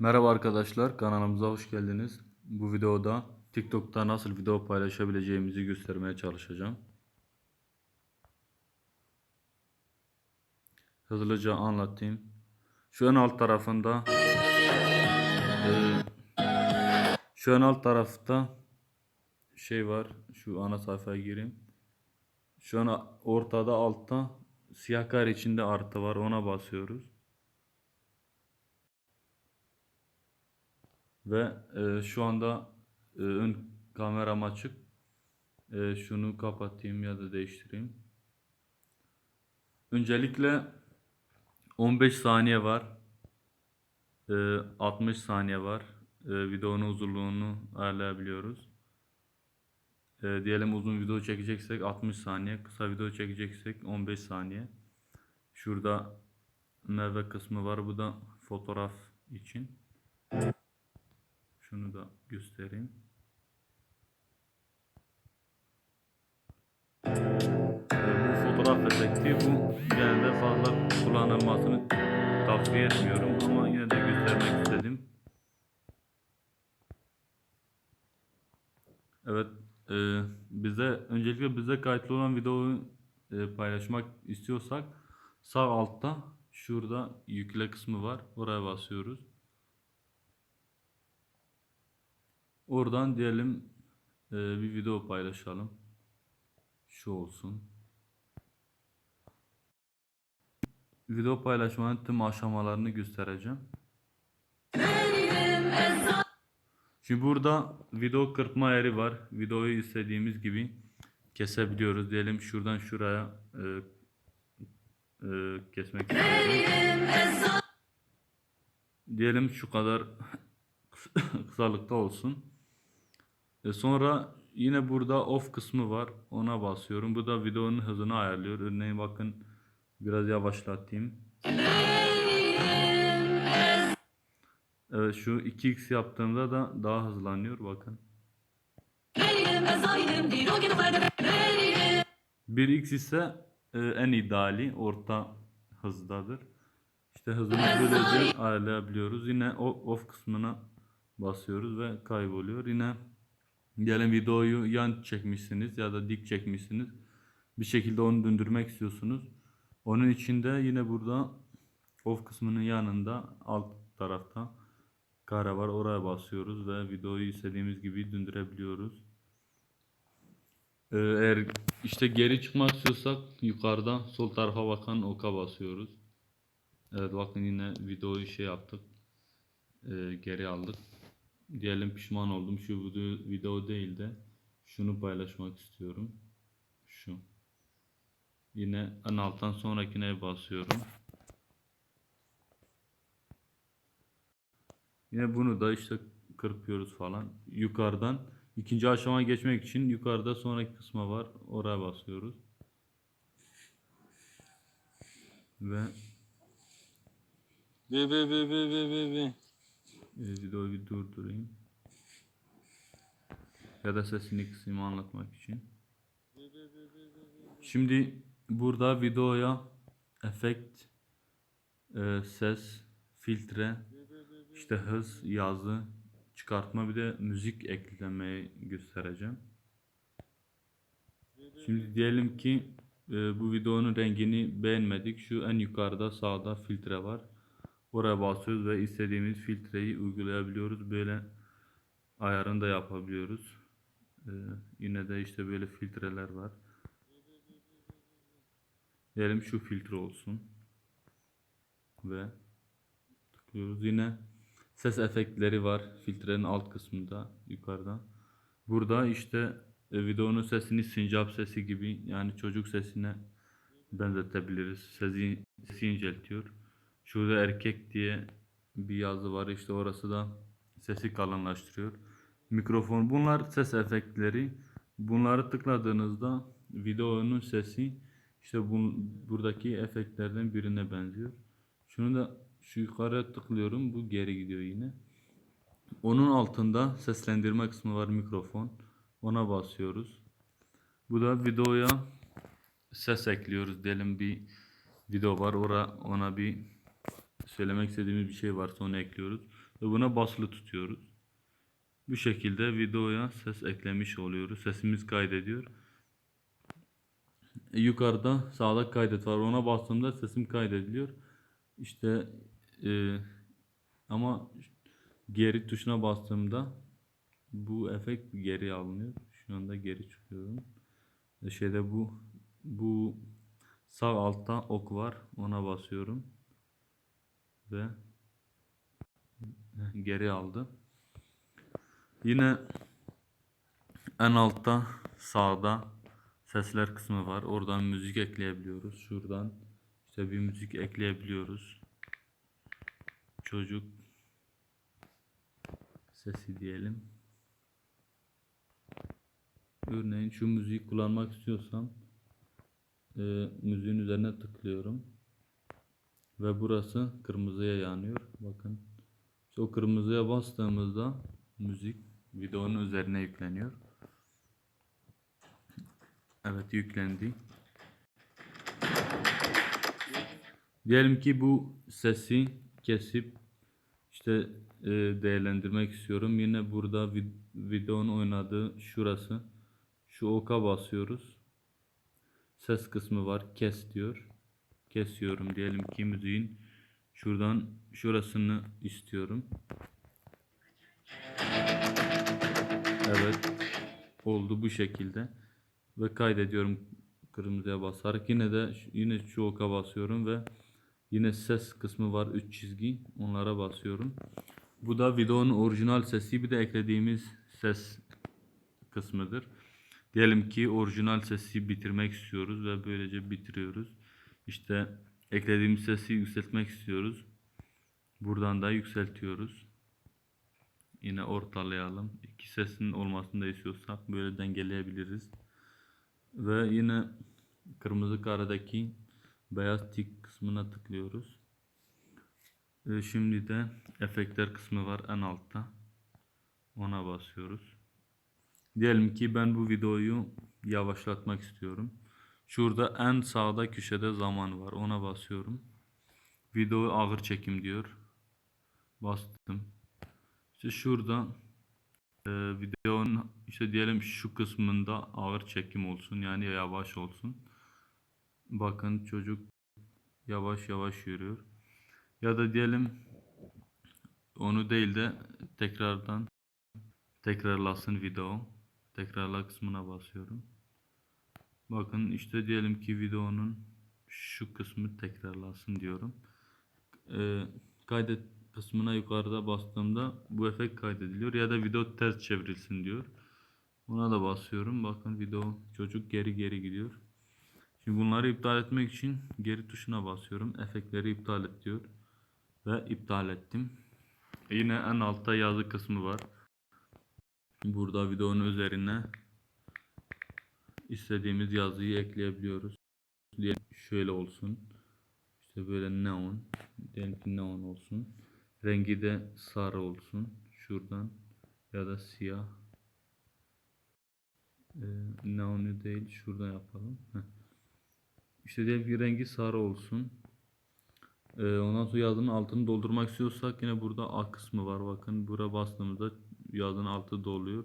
Merhaba arkadaşlar, kanalımıza hoş geldiniz. Bu videoda TikTok'ta nasıl video paylaşabileceğimizi göstermeye çalışacağım. Hızlıca anlatayım. Şu en alt tarafında eee, şu en alt tarafta şey var. Şu ana sayfaya gireyim. Şu an ortada altta siyah kare içinde artı var. Ona basıyoruz. Ve e, şu anda e, ön kameram açık. E, şunu kapatayım ya da değiştireyim. Öncelikle 15 saniye var. E, 60 saniye var. E, videonun uzunluğunu ayarlayabiliyoruz. E, diyelim uzun video çekeceksek 60 saniye, kısa video çekeceksek 15 saniye. Şurada meyve kısmı var. Bu da fotoğraf için. Şunu da göstereyim. Ee, Bu fotoğraf efekti bu genelde fazla kullanılmasını tavsiye etmiyorum ama yine de göstermek istedim. Evet, e, bize öncelikle bize kayıtlı olan videoyu e, paylaşmak istiyorsak sağ altta şurada yükle kısmı var. Oraya basıyoruz. Oradan diyelim e, bir video paylaşalım. Şu olsun. Video paylaşmanın tüm aşamalarını göstereceğim. Şimdi burada video kırpma yeri var. Videoyu istediğimiz gibi kesebiliyoruz. Diyelim şuradan şuraya e, e, kesmek istiyorum. Diyelim şu kadar kısalıkta olsun. E sonra yine burada off kısmı var. Ona basıyorum. Bu da videonun hızını ayarlıyor. Örneğin bakın biraz yavaşlatayım. Evet şu 2x yaptığımda da daha hızlanıyor bakın. 1x ise e, en ideali orta hızdadır. İşte hızını böylece ayarlayabiliyoruz. Yine off kısmına basıyoruz ve kayboluyor. Yine diyelim videoyu yan çekmişsiniz ya da dik çekmişsiniz. Bir şekilde onu döndürmek istiyorsunuz. Onun için de yine burada off kısmının yanında alt tarafta kare var. Oraya basıyoruz ve videoyu istediğimiz gibi döndürebiliyoruz. Ee, Eğer işte geri çıkmak istiyorsak yukarıda sol tarafa bakan oka basıyoruz. Evet bakın yine videoyu şey yaptık. Ee, geri aldık. Diyelim pişman oldum. Şu video, video değil de şunu paylaşmak istiyorum. Şu. Yine en alttan sonrakine basıyorum. Yine bunu da işte kırpıyoruz falan. Yukarıdan ikinci aşamaya geçmek için yukarıda sonraki kısma var. Oraya basıyoruz. Ve Be be be be be be be. e, videoyu bir durdurayım. Ya da sesini kısayım anlatmak için. Şimdi burada videoya efekt, e, ses, filtre, işte hız, yazı, çıkartma bir de müzik eklemeyi göstereceğim. Şimdi diyelim ki e, bu videonun rengini beğenmedik. Şu en yukarıda sağda filtre var. Oraya basıyoruz ve istediğimiz filtreyi uygulayabiliyoruz. Böyle ayarını da yapabiliyoruz. E, yine de işte böyle filtreler var. Diyelim şu filtre olsun. Ve tıklıyoruz. Yine ses efektleri var filtrenin alt kısmında yukarıda. Burada işte e, videonun sesini sincap sesi gibi yani çocuk sesine benzetebiliriz. Sesi, sesi inceltiyor. Şurada erkek diye bir yazı var işte orası da sesi kalınlaştırıyor. Mikrofon bunlar ses efektleri. Bunları tıkladığınızda videonun sesi işte bu, buradaki efektlerden birine benziyor. Şunu da şu yukarıya tıklıyorum. Bu geri gidiyor yine. Onun altında seslendirme kısmı var mikrofon. Ona basıyoruz. Bu da videoya ses ekliyoruz. Diyelim bir video var. Ora, ona bir söylemek istediğimiz bir şey varsa onu ekliyoruz. Ve buna basılı tutuyoruz. Bu şekilde videoya ses eklemiş oluyoruz. Sesimiz kaydediyor. Yukarıda sağda kaydet var. Ona bastığımda sesim kaydediliyor. İşte e, ama geri tuşuna bastığımda bu efekt geri alınıyor. Şu anda geri çıkıyorum. E, şeyde bu bu sağ altta ok var. Ona basıyorum. Ve geri aldı. Yine en altta sağda sesler kısmı var. Oradan müzik ekleyebiliyoruz. Şuradan işte bir müzik ekleyebiliyoruz. Çocuk sesi diyelim. Örneğin şu müziği kullanmak istiyorsam e, müziğin üzerine tıklıyorum. Ve burası kırmızıya yanıyor. Bakın. O kırmızıya bastığımızda müzik videonun üzerine yükleniyor. Evet yüklendi. Diyelim ki bu sesi kesip işte e, değerlendirmek istiyorum. Yine burada vid- videonun oynadığı şurası. Şu oka basıyoruz. Ses kısmı var. Kes diyor. Kesiyorum. Diyelim ki müziğin şuradan şurasını istiyorum. Evet. Oldu bu şekilde. Ve kaydediyorum kırmızıya basarak. Yine de yine şu oka basıyorum ve yine ses kısmı var 3 çizgi. Onlara basıyorum. Bu da videonun orijinal sesi bir de eklediğimiz ses kısmıdır. Diyelim ki orijinal sesi bitirmek istiyoruz ve böylece bitiriyoruz. İşte eklediğimiz sesi yükseltmek istiyoruz. Buradan da yükseltiyoruz. Yine ortalayalım. İki sesin olmasını da istiyorsak böyle dengeleyebiliriz. Ve yine kırmızı karedeki beyaz tik kısmına tıklıyoruz. Şimdi de efektler kısmı var en altta. Ona basıyoruz. Diyelim ki ben bu videoyu yavaşlatmak istiyorum. Şurada en sağda köşede zaman var. Ona basıyorum. Video ağır çekim diyor. Bastım. İşte şurada e, videonun işte diyelim şu kısmında ağır çekim olsun. Yani yavaş olsun. Bakın çocuk yavaş yavaş yürüyor. Ya da diyelim onu değil de tekrardan tekrarlasın video. Tekrarla kısmına basıyorum. Bakın işte diyelim ki videonun şu kısmı tekrarlasın diyorum. Ee, kaydet kısmına yukarıda bastığımda bu efekt kaydediliyor ya da video ters çevrilsin diyor. Buna da basıyorum. Bakın video çocuk geri geri gidiyor. Şimdi bunları iptal etmek için geri tuşuna basıyorum. Efektleri iptal et diyor. Ve iptal ettim. Yine en altta yazı kısmı var. Burada videonun üzerine istediğimiz yazıyı ekleyebiliyoruz. Diyelim şöyle olsun. İşte böyle neon. Diyelim ki neon olsun. Rengi de sarı olsun. Şuradan ya da siyah. Ee, neonu değil şuradan yapalım. Heh. İşte diyelim ki rengi sarı olsun. Ee, ondan sonra yazının altını doldurmak istiyorsak yine burada A kısmı var. Bakın buraya bastığımızda yazının altı doluyor.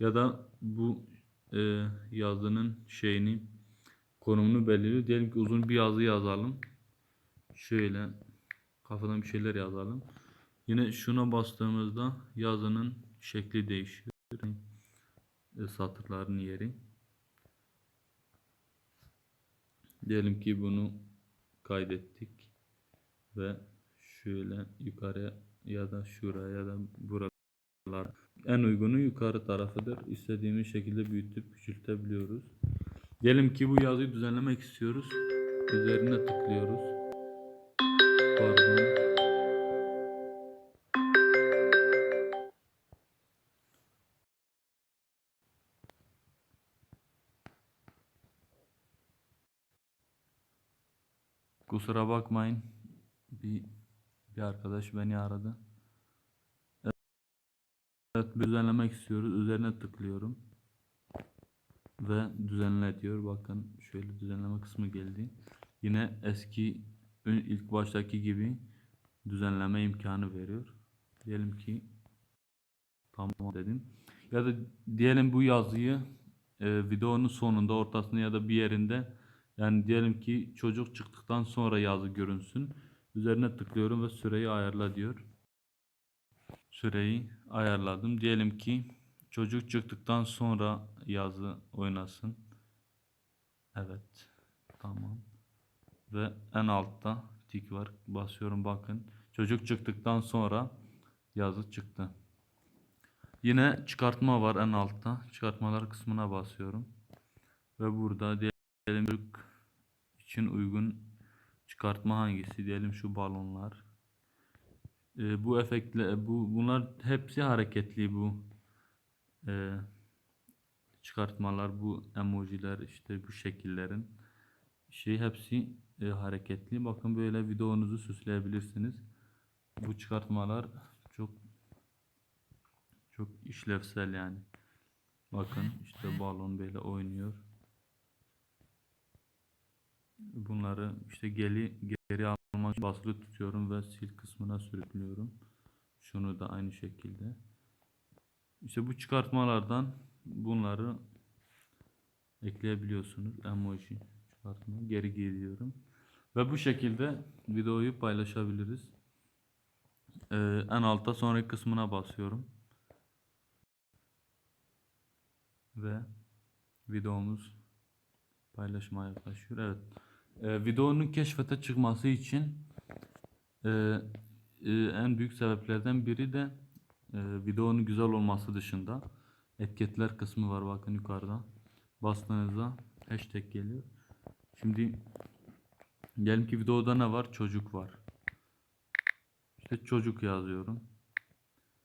Ya da bu e, yazının şeyini konumunu belirliyor. Diyelim ki uzun bir yazı yazalım. Şöyle kafadan bir şeyler yazalım. Yine şuna bastığımızda yazının şekli değişiyor. E, satırların yeri. Diyelim ki bunu kaydettik ve şöyle yukarıya ya da şuraya ya da buralar en uygunu yukarı tarafıdır. İstediğimiz şekilde büyütüp küçültebiliyoruz. Diyelim ki bu yazıyı düzenlemek istiyoruz. Üzerine tıklıyoruz. Pardon. Kusura bakmayın. Bir bir arkadaş beni aradı. Düzenlemek istiyoruz. Üzerine tıklıyorum. Ve düzenle diyor. Bakın şöyle düzenleme kısmı geldi. Yine eski ilk baştaki gibi düzenleme imkanı veriyor. Diyelim ki tamam dedim. Ya da diyelim bu yazıyı e, videonun sonunda, ortasında ya da bir yerinde yani diyelim ki çocuk çıktıktan sonra yazı görünsün. Üzerine tıklıyorum ve süreyi ayarla diyor. Süreyi ayarladım. Diyelim ki çocuk çıktıktan sonra yazı oynasın. Evet. Tamam. Ve en altta tik var. Basıyorum bakın. Çocuk çıktıktan sonra yazı çıktı. Yine çıkartma var en altta. Çıkartmalar kısmına basıyorum. Ve burada diyelim için uygun çıkartma hangisi? Diyelim şu balonlar. Ee, bu efektle bu bunlar hepsi hareketli bu ee, çıkartmalar, bu emojiler işte bu şekillerin şey hepsi e, hareketli. Bakın böyle videonuzu süsleyebilirsiniz. Bu çıkartmalar çok çok işlevsel yani. Bakın işte balon böyle oynuyor. Bunları işte geri geri almak için basılı tutuyorum ve sil kısmına sürüklüyorum. Şunu da aynı şekilde. İşte bu çıkartmalardan bunları ekleyebiliyorsunuz. Emoji çıkartma. Geri geliyorum. Ve bu şekilde videoyu paylaşabiliriz. Ee, en altta sonraki kısmına basıyorum. Ve videomuz paylaşmaya yaklaşıyor. Evet. Ee, videonun keşfete çıkması için e, e, en büyük sebeplerden biri de e, videonun güzel olması dışında etiketler kısmı var bakın yukarıda. Bastığınızda hashtag geliyor. Şimdi diyelim ki videoda ne var? Çocuk var. İşte çocuk yazıyorum.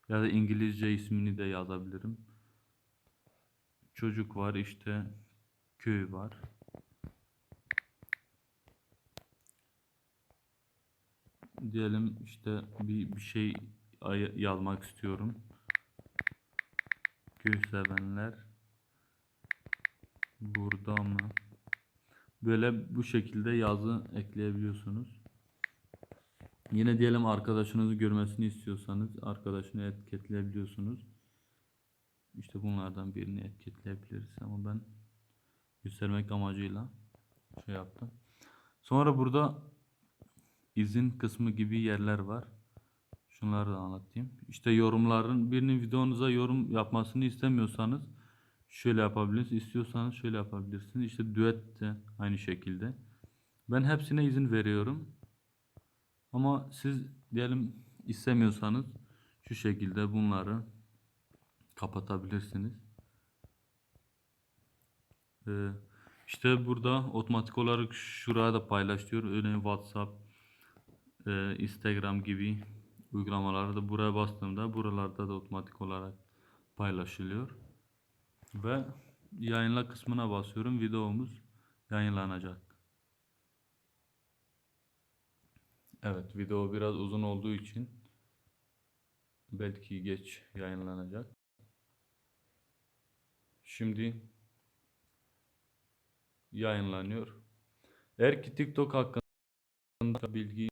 Ya da İngilizce ismini de yazabilirim. Çocuk var işte köy var. Diyelim işte bir, bir şey yazmak istiyorum. Köy sevenler burada mı? Böyle bu şekilde yazı ekleyebiliyorsunuz. Yine diyelim arkadaşınızı görmesini istiyorsanız arkadaşını etiketleyebiliyorsunuz. İşte bunlardan birini etiketleyebiliriz ama ben göstermek amacıyla şey yaptım. Sonra burada izin kısmı gibi yerler var. Şunları da anlatayım. İşte yorumların birinin videonuza yorum yapmasını istemiyorsanız şöyle yapabilirsiniz. İstiyorsanız şöyle yapabilirsiniz. İşte düet de aynı şekilde. Ben hepsine izin veriyorum. Ama siz diyelim istemiyorsanız şu şekilde bunları kapatabilirsiniz. Ee, işte burada otomatik olarak şuraya da paylaş diyor. Örneğin WhatsApp, e, Instagram gibi uygulamaları da buraya bastığımda buralarda da otomatik olarak paylaşılıyor. Ve yayınla kısmına basıyorum. Videomuz yayınlanacak. Evet, video biraz uzun olduğu için belki geç yayınlanacak. Şimdi yayınlanıyor. Eğer ki TikTok hakkında bilgi